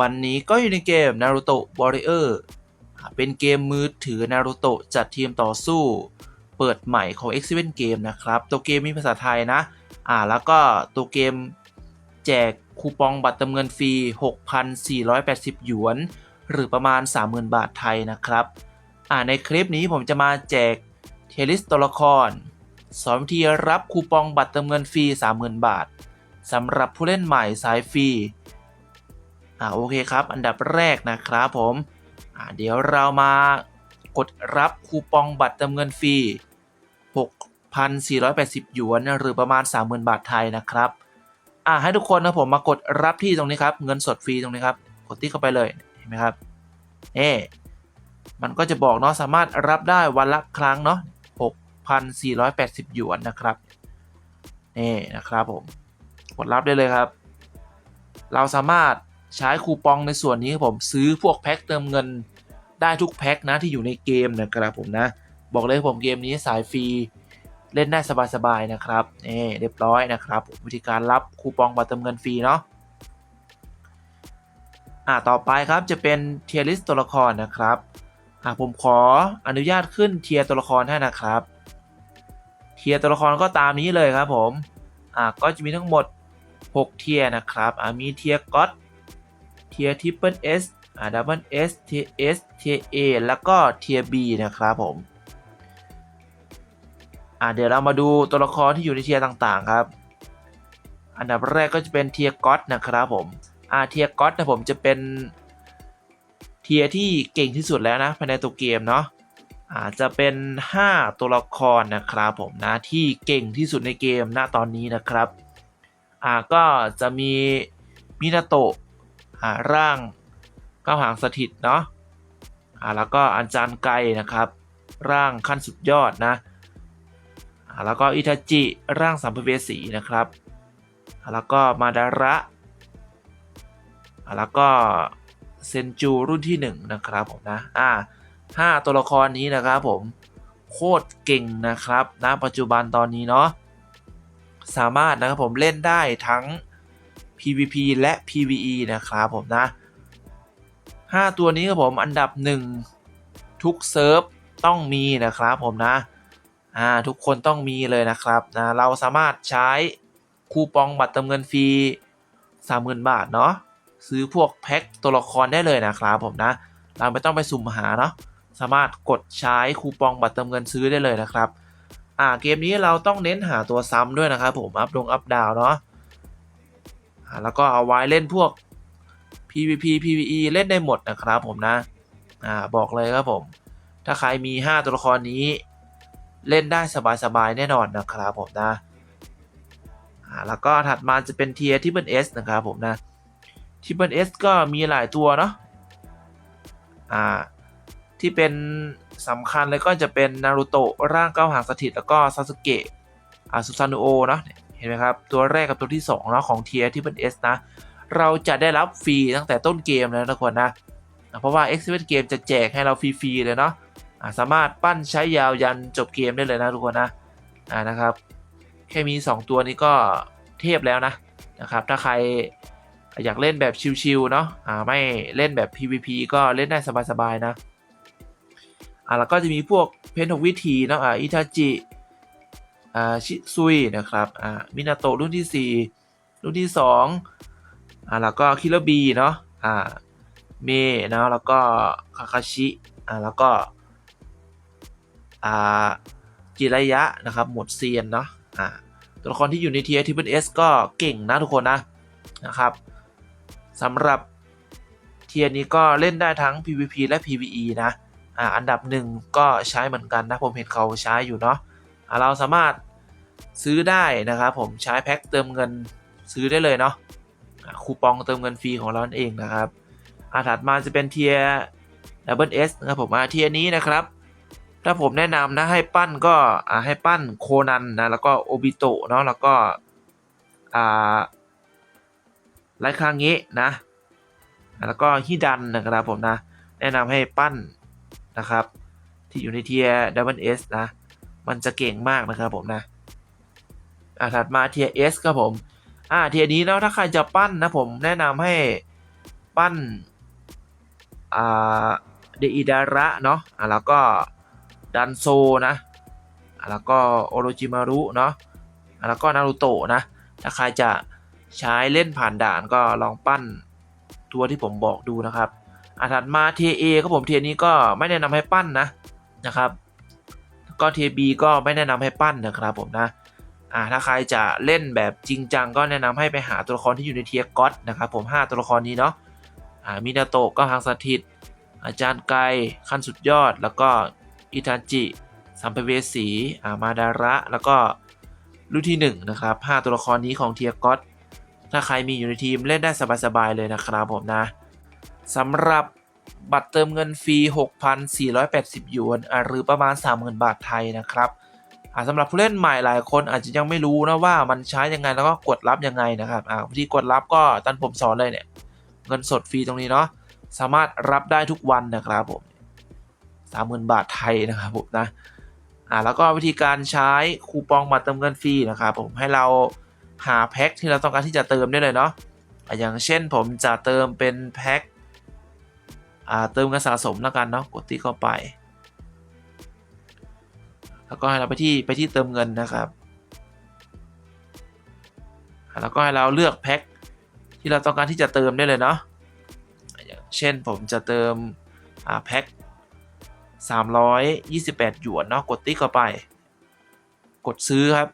วันนี้ก็อยู่ในเกม Naruto Warrior เป็นเกมมือถือ Naruto จัดทีมต่อสู้ เปิดใหม่ของ x 7 Game นะครับ ตัวเกมมีภาษาไทยนะ อ่า แล้วก็ตัวเกมแจกคูปองบัตรเติมเงินฟรี 6,480 หยวน หรือประมาณ 30,000 บาทไทยนะครับ อ่า ในคลิปนี้ผมจะมาแจกเทลิสตัวละคร สอนวิธีรับคูปองบัตรเติมเงินฟรี 30,000 บาทสำหรับผู้เล่นใหม่สายฟรี อ่าโอเคครับ อันดับแรกนะครับผมอ่าเดี๋ยวเรามากดรับคูปองบัตรเติมเงินฟรี 6,480 หยวน หรือประมาณ 30,000 บาทไทยนะครับอ่าให้ทุกคนนะผมมากดรับที่ตรงนี้ครับ เงินสดฟรีตรงนี้ครับ กดที่เข้าไปเลยเห็นไหมครับเอ๊มันก็จะบอกเนาะสามารถรับได้วันละครั้งเนาะ6,480 หยวนนะครับนี่นะครับผมกดรับได้เลยครับ เราสามารถ ใช้คูปองในส่วนนี้ครับผมซื้อพวกแพ็คเติมเงินได้ทุกแพ็คนะที่อยู่ในเกมนะครับผมนะ บอกเลยผมเกมนี้สายฟรีเล่นได้สบายๆนะครับนี่เรียบร้อยนะครับวิธีการรับคูปองบัตรเติมเงินฟรีเนาะอ่าต่อไปครับจะเป็นเทียร์ลิสตัวละครนะครับอ่าผมขออนุญาตขึ้นเทียร์ตัวละครให้นะครับ เทียร์ตัวละครก็ตามนี้เลยครับผมอ่าก็จะมีทั้งหมด 6 เทียร์นะครับอ่ามีเทียร์ก็อต เทียทิปเปิลเอสอ่าดับเบิลเอสเทียเอสเทียเอแล้วก็เทียบีนะครับผมอ่าเดี๋ยวเรามาดูตัวละครที่อยู่ในเทียต่างๆครับ อันดับแรกก็จะเป็นเทียก็อตนะครับผมอ่าเทียก็อตนะผมจะเป็นเทียที่เก่งที่สุดแล้วนะภายในตัวเกมเนาะอาจจะเป็น 5 ตัวละครนะครับผมนะที่เก่งที่สุดในเกมณตอนนี้นะครับ อ่าก็จะมีมินาโตะ อ่าร่างก้าวหางสถิตเนาะอ่าแล้วก็อันจานไกนะครับ ร่างขั้นสุดยอดนะอ่าแล้วก็อิทาจิร่างสัมภเวสีนะครับอ่าแล้วก็มาดาระอ่าแล้วก็เซนจูรุ่นที่1นะครับผมนะอ่าห้าตัวละครนี้นะครับผมโคตรเก่งนะครับณปัจจุบันตอนนี้เนาะสามารถนะครับผมเล่นได้ทั้ง PVP และ PVE นะครับผมนะ 5 ตัวนี้ครับผมอันดับ 1 ทุกเซิร์ฟต้องมีนะครับผมนะอ่าทุกคนต้องมีเลยนะครับนะเราสามารถใช้คูปองบัตรเติมเงินฟรี30,000 บาทเนาะซื้อพวกแพ็คตัวละครได้เลยนะครับผมนะ เราไม่ต้องไปสุ่มหาเนาะสามารถกดใช้คูปองบัตรเติมเงินซื้อได้เลยนะครับ อ่าเกมนี้เราต้องเน้นหาตัวซ้ำด้วยนะครับผมอัพลงอัพดาวเนาะ แล้วก็เอาไว้เล่นพวก PVP PVE เล่นได้หมดนะครับผมนะอ่าบอกเลยครับผม ถ้าใครมี 5 ตัวละครนี้ เล่นได้สบายๆแน่นอนนะครับผมนะอ่าแล้วก็ถัดมาจะเป็นเทียร์ที่เป็น S นะครับผมนะที่เป็น S ก็มีหลายตัวเนาะอ่าที่เป็นสำคัญเลยก็จะเป็นนารูโตะร่างเก้าหางสถิตแล้วก็ซาสึเกะอ่าซูซานุโอเนาะ เห็นไหมครับ ตัวแรกกับตัวที่2เนาะของเทียที่เป็น S นะ เราจะได้รับฟรีตั้งแต่ต้นเกมแล้วนะทุกคนนะ เพราะว่า x 7 Game จะแจกให้เราฟรีๆเลยเนาะสามารถปั้นใช้ยาวยันจบเกมได้เลยนะทุกคนนะอ่านะครับ แค่มี 2 ตัวนี้ก็เทพแล้วนะนะครับ ถ้าใครอยากเล่นแบบชิลๆเนาะอ่าไม่เล่นแบบ PVP ก็เล่นได้สบายๆนะอ่าแล้วก็จะมีพวกเพนทกวิธีเนาะอ่าอิทาจิ อ่าชิซุยนะครับอ่ามินาโตรุ่นที่ 4 รุ่นที่ 2อ่าแล้วก็คิรบีเนาะอ่าเมเนาะแล้วก็คาคาชิอ่าแล้วก็อ่าจิระยะนะครับหมวดเซียนเนาะอ่าตัวละครที่อยู่ในเทียร์ทิปเปิลเอสก็เก่งนะทุกคนนะนะครับสำหรับเทียร์นี้ก็เล่นได้ทั้ง PVP และ PVE นะอ่าอันดับหนึ่งก็ใช้เหมือนกันนะ ผมเห็นเขาใช้อยู่เนาะ เราสามารถซื้อได้นะครับผมใช้แพ็คเติมเงินซื้อได้เลยเนาะคูปองเติมเงินฟรีของเรานั่นเองนะครับอาถัดมาจะเป็นเทียร์ดับเบิลเอสนะครับผมอ่าเทียร์นี้นะครับ ถ้าผมแนะนำนะให้ปั้นก็ให้ปั้นโคนันนะแล้วก็โอบิโตะเนาะแล้วก็อ่าไรคางเงะนะแล้วก็ฮิดันนะครับผมนะ แนะนำให้ปั้นนะครับ ที่อยู่ในเทียร์ดับเบิลเอสนะ มันจะเก่งมากนะครับผมนะอ่าถัดมาเทียเอสครับผมอ่าเทียนี้แล้วถ้าใครจะปั้นนะผมแนะนำให้ปั้นอ่าเดอิดาระเนาะอ่าแล้วก็ดันโซนะอ่าแล้วก็โอโรจิมารุเนาะอ่าแล้วก็นารูโตะนะ ถ้าใครจะใช้เล่นผ่านด่านก็ลองปั้นตัวที่ผมบอกดูนะครับอ่าถัดมาเทียเอครับผมเทียนี้ก็ไม่แนะนำให้ปั้นนะนะครับ ก็เทบีก็ไม่แนะนำให้ปั้นนะครับผมนะอ่าถ้าใครจะเล่นแบบจริงจังก็แนะนำให้ไปหาตัวละครที่อยู่ในเทียก็อตนะครับผม 5 ตัวละครนี้เนาะอ่ามินาโตะก็หังสถิต อาจารย์ไกขั้นสุดยอด แล้วก็อิทาจิ สัมภเวสีอามาดาระแล้วก็รุ่นที่1นะครับ5ตัวละครนี้ของเทียก็อตถ้าใครมีอยู่ในทีมเล่นได้สบายๆเลยนะครับผมนะสำหรับ บัตรเติมเงินฟรี 6,480 หยวน หรือประมาณ 30,000 บาทไทยนะครับสำหรับผู้เล่นใหม่หลายคนอาจจะยังไม่รู้นะว่ามันใช้ยังไงแล้วก็กดรับยังไงนะครับวิธีกดรับก็ตันผมสอนเลยเนี่ย เงินสดฟรีตรงนี้เนาะ สามารถรับได้ทุกวันนะครับผมสามหมื่นบาทไทยนะครับผมนะ อ่าแล้วก็วิธีการใช้คูปองบัตรเติมเงินฟรีนะครับผมให้เราหาแพ็คที่เราต้องการที่จะเติมได้เลยเนาะ อย่างเช่นผมจะเติมเป็นแพ็ค เติมเงินสะสมแล้วกันเนาะกดที่เข้าไป แล้วก็ให้เราไปที่ไปที่เติมเงินนะครับ แล้วก็ให้เราเลือกแพ็คที่เราต้องการที่จะเติมได้เลยเนาะอย่างเช่นผมจะเติมอ่าแพ็ค328 หยวนเนาะกดติ๊กเข้าไป กดซื้อครับ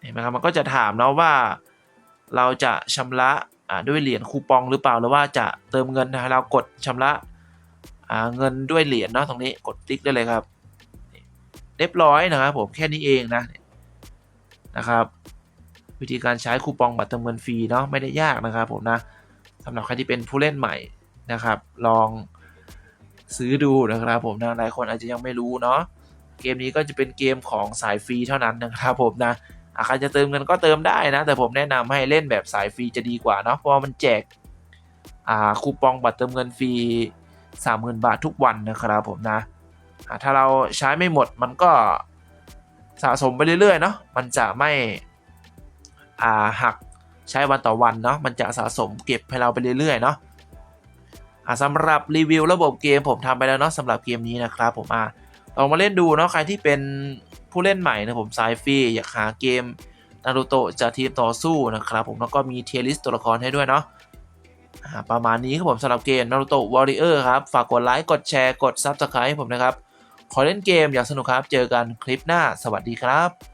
เห็นไหมครับ มันก็จะถามเนาะว่าเราจะชำระ ด้วยเหรียญคูปองหรือเปล่าหรือว่าจะเติมเงินนะเรากดชำระเงินด้วยเหรียญเนาะตรงนี้กดติ๊กได้เลยครับเรียบร้อยนะครับผมแค่นี้เองนะนะครับ วิธีการใช้คูปองบัตรเติมเงินฟรีเนาะไม่ได้ยากนะครับผมนะสำหรับใครที่เป็นผู้เล่นใหม่นะครับ ลองซื้อดูนะครับผมนะหลายคนอาจจะยังไม่รู้เนาะเกมนี้ก็จะเป็นเกมของสายฟรีเท่านั้นนะครับผมนะ ใครจะเติมเงินก็เติมได้นะ แต่ผมแนะนำให้เล่นแบบสายฟรีจะดีกว่าเนาะเพราะมันแจกอ่าคูปองบัตรเติมเงินฟรี30,000 บาททุกวันนะครับผมนะถ้าเราใช้ไม่หมดมันก็สะสมไปเรื่อยๆเนาะมันจะไม่าหักใช้วันต่อวันเนาะมันจะสะสมเก็บให้เราไปเรื่อยๆเนาะสำหรับรีวิวระบบเกมผมทำไปแล้วเนาะสำหรับเกมนี้นะครับผมอ่าลองมาเล่นดูเนาะใครที่เป็น ผู้เล่นใหม่นะผมสายฟรีอยากหาเกมนารูโตะจากทีมต่อสู้นะครับผมแล้วก็มีเทียริสตัวละครให้ด้วยเนาะประมาณนี้ครับผมสำหรับเกมนารูโตะวอริเออร์ครับ ฝากกดไลค์กดแชร์กด Subscribe ให้ผมนะครับ ขอเล่นเกมอย่างสนุกครับ เจอกันคลิปหน้าสวัสดีครับ